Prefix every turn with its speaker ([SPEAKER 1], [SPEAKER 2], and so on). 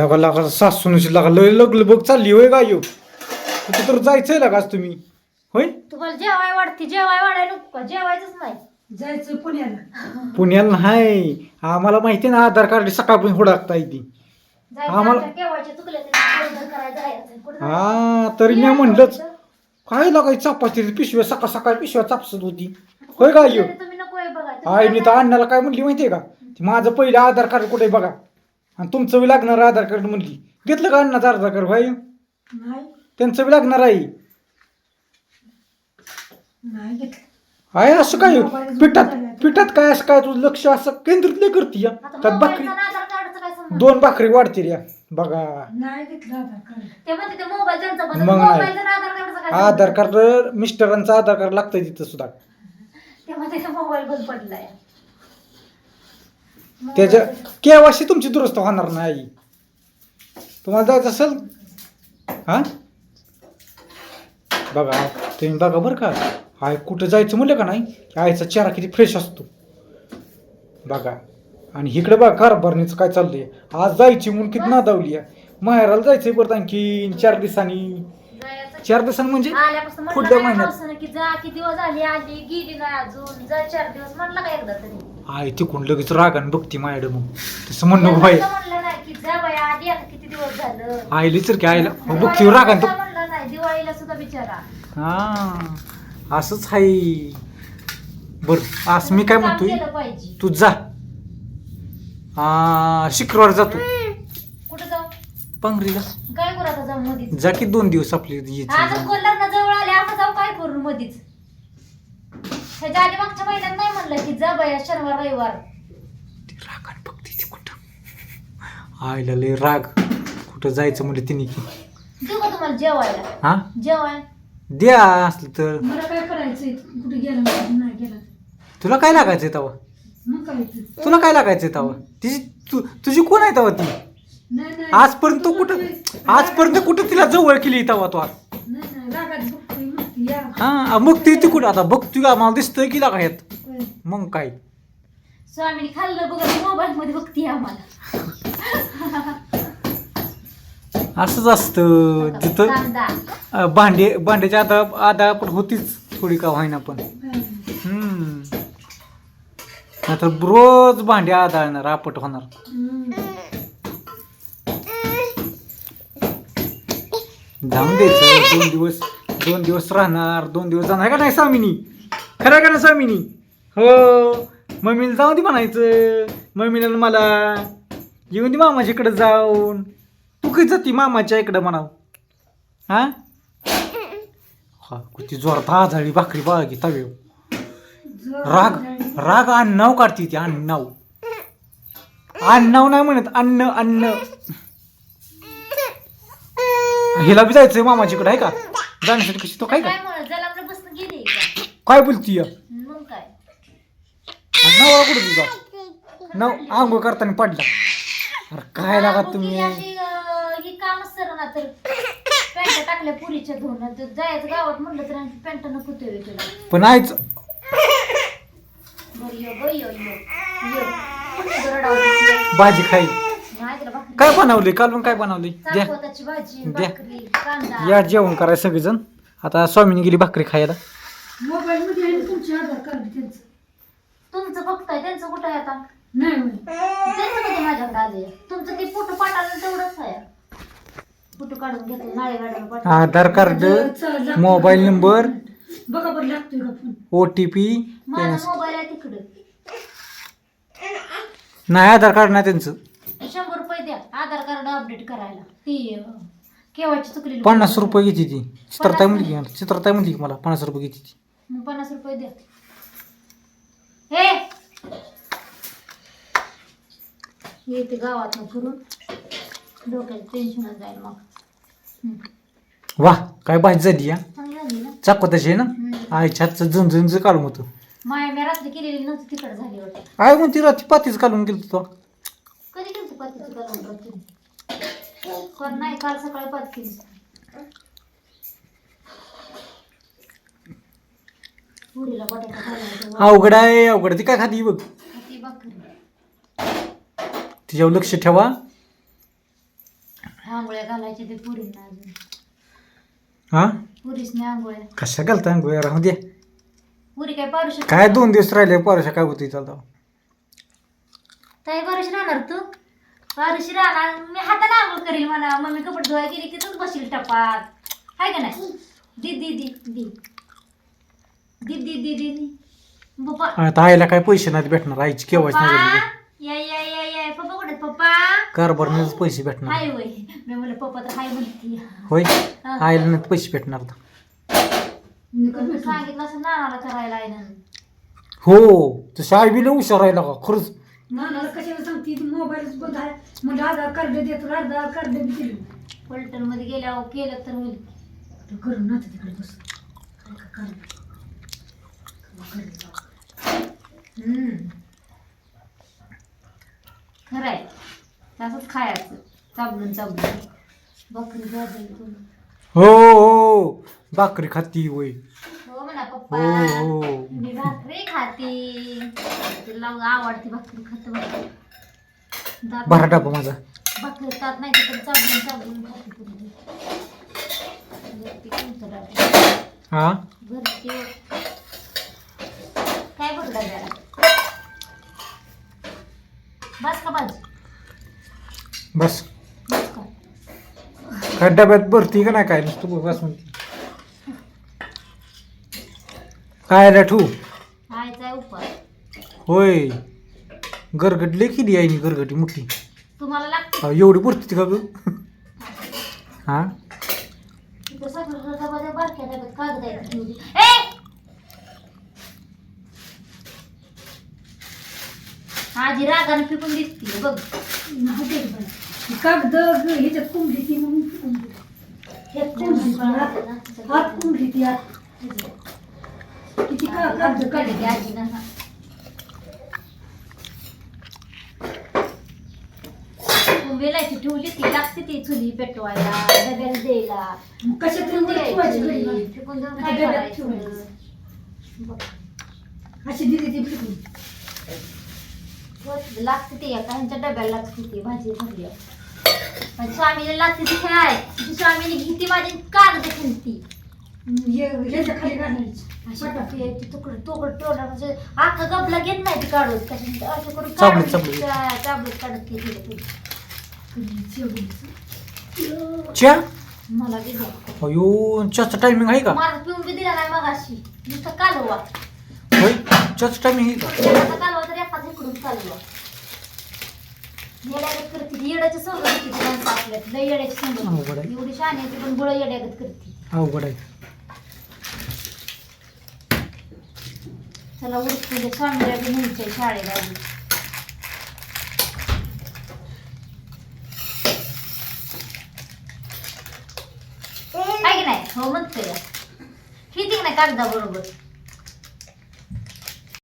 [SPEAKER 1] लगा लगा सासूनची लगा लय लगल बघ चालली होय गायो. कुठं तर जायचंय लगा आज तुम्ही. होय?
[SPEAKER 2] तुम्हाला जेवाय वाढते जेवाय वाढायला नको का? जेवायचंच नाही.
[SPEAKER 3] जायचं पुण्याला.
[SPEAKER 1] पुण्याला नाही. आम्हाला माहिती ना आधार कार्ड सकाळपर्यंत हुडाकता येते.
[SPEAKER 2] जायचं
[SPEAKER 1] आम्हाला-
[SPEAKER 2] तरी करायला जायचं. कुठं जायचं?
[SPEAKER 1] हा तरी मी म्हणलंच काय लागायची चापाची पिशव्या सकाळ सकाळ पिशव्या चापसत होती. होय गायो?
[SPEAKER 2] तरी तुम्ही? नको बघा. तुम्ही
[SPEAKER 1] आईने तर अण्णाला काय म्हणली माहितीये का? ती माझं पहिलं आधार कार्ड कुठे बघा. आणि तुमचं बी लागणार आधार कार्ड म्हणली. घेतलं का अण्णाचं आधार कार्ड भाई
[SPEAKER 3] नाही.
[SPEAKER 1] त्यांचं बी लागणार आहे.
[SPEAKER 3] नाही घेतलं
[SPEAKER 1] आहे असं काय? पिठात पिठात काय असं काय? तुझं लक्ष असं केंद्रित नाही करते या.
[SPEAKER 2] आता
[SPEAKER 1] त्यात भाकरी
[SPEAKER 2] मोबाईलचा आणि आधार कार्डचं काय संबंध?
[SPEAKER 1] दोन भाकरी वाढते या. बघा.
[SPEAKER 3] नाही घेतलं आधार कार्ड.
[SPEAKER 2] ते म्हणते ते मोबाईल त्यांचा पण.
[SPEAKER 1] मग नाही.
[SPEAKER 2] मोबाईलचं आणि आधार कार्डचं काय
[SPEAKER 1] आधार कार्ड मिस्टरांचं आधार कार्ड लागतंय तिथं सुद्धा.
[SPEAKER 2] संबंध? ते म्हणते ते मोबाईल बंद पडलाय.
[SPEAKER 1] त्याच्या केव्हाशी तुमची दुरुस्त होणार नाही. तुम्हाला जायचं असेल? हा? बघा तुम्ही बघा बरं का. आय कुठं जायचं म्हणलं का नाही? की आईचा चेहरा किती फ्रेश असतो. बघा. आणि इकडे बघा कारभारणीचं काय चाललंय? आज जायची म्हणून किती नादावली आहे. माहेराला जायचंय परत आणखी चार दिवसांनी. चार दिवसांनी म्हणजे?
[SPEAKER 2] आल्यापासून म्हणलं
[SPEAKER 1] पुढल्या
[SPEAKER 2] काय
[SPEAKER 1] महिन्यात.
[SPEAKER 2] की जा किती दिवस झाले आली गेली नाही अजून. जा चार दिवस. म्हणलं का एकदा तरी?
[SPEAKER 1] आई तिकडून लगेच रागाने बघती माझ्याकडे मग. तसं म्हणणं बाई.
[SPEAKER 2] एकदा म्हणलं नाही की जा बाई आधी आता किती दिवस झालं?
[SPEAKER 1] आईली तर की आईला. मग बघती रागाने
[SPEAKER 2] म्हणलं नाही दिवाळीला सुद्धा बिचारा
[SPEAKER 1] हा असंच आहे बर असं मी काय म्हणतोय?
[SPEAKER 2] केलं पाहिजे.
[SPEAKER 1] तू जा. आ, शुक्रवार जातो.
[SPEAKER 2] कुठं जाऊ? काय करू आता जाऊ मधीच.
[SPEAKER 1] जा की दोन दिवस आपली यायची.
[SPEAKER 2] जवळ आले आता जाऊ काय करू मधीच. ह्याच्या आधी मागच्या महिन्यात नाही म्हणलं की जा बाया शनिवार रविवार.
[SPEAKER 1] ती रागाने बघते ती कुठं? आईला लय राग. कुठं जायचं म्हणजे तिने की.
[SPEAKER 2] देऊ का तुम्हाला जेवायला?
[SPEAKER 1] हा?
[SPEAKER 2] जेवाय.
[SPEAKER 1] द्या असलं तर.
[SPEAKER 3] मला काय करायचंय? कुठे गेला नाही नाही गेला? तर.
[SPEAKER 1] तुला काय लागायचंय तवा?
[SPEAKER 3] मग काय ते?
[SPEAKER 1] तुला काय लागायचंय तवा? तिची तू तुझी कोण आहे तवा ती?
[SPEAKER 3] नाही नाही.
[SPEAKER 1] आजपर्यंत तू कुठं आजपर्यंत कुठं तिला जवळ केली तवा तू आज?
[SPEAKER 3] नाही नाही. रागात बघतोय म्हणते या
[SPEAKER 1] हा मग ती ती कुठं आता बघतोय का मला दिसतंय की लागा ह्यात
[SPEAKER 3] होय.
[SPEAKER 1] मग काय?
[SPEAKER 2] स्वामीने खाल्लं बघत मोबाईल मध्ये बघते आम्हाला.
[SPEAKER 1] असंच असतं.
[SPEAKER 2] कांदा.
[SPEAKER 1] अं, भांडे भांड्याच्या आता आधा पण होतीच थोडी का व्हायना पण. हम्म. नाहीतर रोज भांडे आधाळणार आपट होणार. जाऊन द्यायचं दोन दिवस. दोन दिवस राहणार दोन दिवस जाणार. का नाही स्वामिनी? खरं का ना स्वामिनी? हो. मम्मीला जाऊ दे म्हणायचं. मम्मीला मला येऊन दे मामाच्या इकडं जाऊन. तू कधी जाती मामाच्या इकडं म्हणाव? हा? हा किती जोरात आजाळी भाकरी बाळ की तवे. राग राग अण्णाव काढते ती अन्नाव अण्णाव नाही म्हणत अन्न अन्न. हिला बी जायचंय मामाच्याकडे आहे का? जाण्यासाठी कशी? तो काय का
[SPEAKER 2] काय म्हणत? बसून गेली का?
[SPEAKER 1] काय बोलती
[SPEAKER 2] मग काय?
[SPEAKER 1] नवा कुठं तुझा? नव आंघोळ करताना पडला. अरे काय लागा
[SPEAKER 2] मग
[SPEAKER 1] तुम्ही?
[SPEAKER 2] ही अशी, अं, ही काम सर ना तर पॅन्ट टाकल्या पुरीच्या धुवून तर जायचं गावात म्हणलं तर पॅन्ट नको ते तुला
[SPEAKER 1] पण आयच
[SPEAKER 2] बरं ये ग ये ये. ये. कुठे गरडावं?
[SPEAKER 1] भाजी खाई. काय बनवले? काल पण काय बनवले? द्या.
[SPEAKER 2] भाजी
[SPEAKER 1] द्या.
[SPEAKER 2] भाकरी कांदा.
[SPEAKER 1] या जेवण करायला सगळेजण. आता स्वामीने गेली भाकरी खायला.
[SPEAKER 3] मोबाईल मध्ये आहे ना तुमचे आधार कार्ड त्यांचं.
[SPEAKER 2] तुमचं बघताय त्यांचं कुठं आहे आता?
[SPEAKER 3] नाही होय.
[SPEAKER 2] त्यांचं कधी माझ्याकडे आले तुमचं ते फोटो पाठवलं तेवढंच आहे. फोटो काढून घेतलं नाळे काढून पाठवलं
[SPEAKER 1] आधार कार्ड मोबाईल? नंबर.
[SPEAKER 3] बघा बरं लागतोय का फोन?
[SPEAKER 1] O T P.
[SPEAKER 2] माझा मोबाईल आहे तिकडं.
[SPEAKER 1] नाही आधार कार्ड नाही त्यांचं
[SPEAKER 2] शंभर रुपये द्या आधार कार्ड अपडेट करायला. ती केव्हाची चुकलेली
[SPEAKER 1] पन्नास रुपये घेते ती. चित्रताई म्हणली मला चित्रताई म्हणली मला पन्नास रुपये घेते ती.
[SPEAKER 2] मग पन्नास रुपये द्या. हे! येते गावात फिरून डोक्यात टेन्शन जाईल मग. हम्म.
[SPEAKER 1] वा काय भाजी झाली या.
[SPEAKER 2] चांगली झाली ना?
[SPEAKER 1] चाकवताची आहे ना. आईच्या हातचं झणझणचं काढून होतं.
[SPEAKER 2] माया मी रात्री केलेली नव्हती तिकडे झाली वाटत.
[SPEAKER 1] म्हणती रात्री पातीच काढून गेलं तो.
[SPEAKER 2] कधी पातीची पण नाही काल सकाळी पात केली पुरीला बटाटा घालायचा
[SPEAKER 1] अवघड आहे अवघड ती काय खाती बघ.
[SPEAKER 2] ती भाकरी.
[SPEAKER 1] तिच्यावर लक्ष ठेवा.
[SPEAKER 2] आंघोळ्या घालायच्या ते पुरींना अजून.
[SPEAKER 1] हा?
[SPEAKER 2] पुरीसने आंघोळ्या.
[SPEAKER 1] कशा घालता अंगोया राहू दे.
[SPEAKER 2] पुरी काय पारू शकत
[SPEAKER 1] काय दोन दिवस राहिले पारुषा काय होती चालतं
[SPEAKER 2] ताई पारुशी राहणार तू? पारुशी राहणार. मी आंघोळ करील मला मम्मी कपडे धुवाय गेली तिथंच बसेल टपात. हाय का नाही? दीदी दीदी दीदी दीदी. पप्पा.
[SPEAKER 1] आता आईला काय पैसे नाही भेटणार? आईची केव्हाच नाही
[SPEAKER 2] या या या पप्पा कुठे आहेत? पप्पा?
[SPEAKER 1] कारभार पैसे भेटणार.
[SPEAKER 2] हाय वय मी म्हणलं पप्पा तर हाय म्हणती.
[SPEAKER 1] होय? आईला नाही पैसे भेटणार आता.
[SPEAKER 2] सांगितलं असं नानाला करायला
[SPEAKER 1] हो तू शाळेबिले हुशार राहिला का? खरंच.
[SPEAKER 3] नानाला कशाला सांगते? ती मोबाईलच बंद आहे. म्हणजे आधार कार्ड देतो आधार कार्ड बी दिलं.
[SPEAKER 2] पलटणमध्ये गेल्यावर केलं तर होईल.
[SPEAKER 3] तर करून ना तिकडे बस. काय का?
[SPEAKER 2] हम्म. खरंय. तसंच खायचं. चाबडून चाबडून बकरी तुम्ही.
[SPEAKER 1] हो हो. भाकरी खाती होय.
[SPEAKER 2] हो म्हणा पप्पा.
[SPEAKER 1] हो हो.
[SPEAKER 2] मी भाकरी खाते. तिला आवडते भाकरी खाते भाकरी. दात-
[SPEAKER 1] भरा डबा माझा.
[SPEAKER 2] भाकरी नाही तर खाते पूर्वी.
[SPEAKER 1] हा?
[SPEAKER 2] काय बस का बाजू
[SPEAKER 1] बस. काय डब्यात भरती का नाही काय? नुसतं बस म्हणते. काय रे होय. गरगट लय केली आईनी गरगटी मोठी.
[SPEAKER 2] तुम्हाला लागते?
[SPEAKER 1] अहो, एवढी पुरती का ग? हा?
[SPEAKER 2] तिथं सगळं डबा त्या बारक्या डब्यात कागद आहे ठेवली. ए! आजी रागाने फिकून दिसते बघ.
[SPEAKER 3] नाही कागद ग- ह्याच्यात कुंबली ती म्हणून फेकून दिली. कुंबली ती आत. आत कुंबली ती आत. किती का कागद काढले
[SPEAKER 2] आजी ना वेलायची ठेवली ती लागते ती चुली पेटवायला डब्याला द्यायला.
[SPEAKER 3] कशात तरी वर ठेवायची घडी घालून.
[SPEAKER 2] फेकून देऊन
[SPEAKER 3] आता
[SPEAKER 2] काय
[SPEAKER 3] डब्यात
[SPEAKER 2] करायचं?
[SPEAKER 3] ठेवायचं.
[SPEAKER 2] बघ.
[SPEAKER 3] अशी दिली ती फेकून
[SPEAKER 2] लागते ती एका ह्यांच्या डब्याला लागते ती भाजी भरली. पण स्वामीला लागते ती ती स्वामीने घेती माझी कागद खेळती
[SPEAKER 3] हे- ह्याच्या खाली घालायची
[SPEAKER 2] तुकडं तुकडं तोडा म्हणजे अख्खा गपला घेत नाही ती काढून. कशी असं करून
[SPEAKER 1] चाबडीत,
[SPEAKER 2] काढून
[SPEAKER 1] चाबडीत.
[SPEAKER 2] चा- चाबडीत काढत ती तिला ती.
[SPEAKER 3] शेवटचं.
[SPEAKER 1] च्या?
[SPEAKER 2] मला
[SPEAKER 1] अयो चहाचा टायमिंग आहे का?
[SPEAKER 2] मला पिऊन बी दिला नाही मग अशी नुसतं कालवा.
[SPEAKER 1] होय? चहाचा टायमिंग आहे का?
[SPEAKER 2] आता कालवा तर एखाद इकडून कालवा. येड्यागत करते ती. येड्याच्या संग होती ती माणसं आपल्यात. लय येड्याची संग
[SPEAKER 1] अवघड आहे.
[SPEAKER 2] एवढी आहे ती पण गुळ येड्यागत करते.
[SPEAKER 1] अवघड आहे.
[SPEAKER 2] चला उठ तुझ्या स्वामीला बी न्यायचंय शाळेला. आहे की नाही? हो म्हणतोय. किती नाही कागदा बरोबर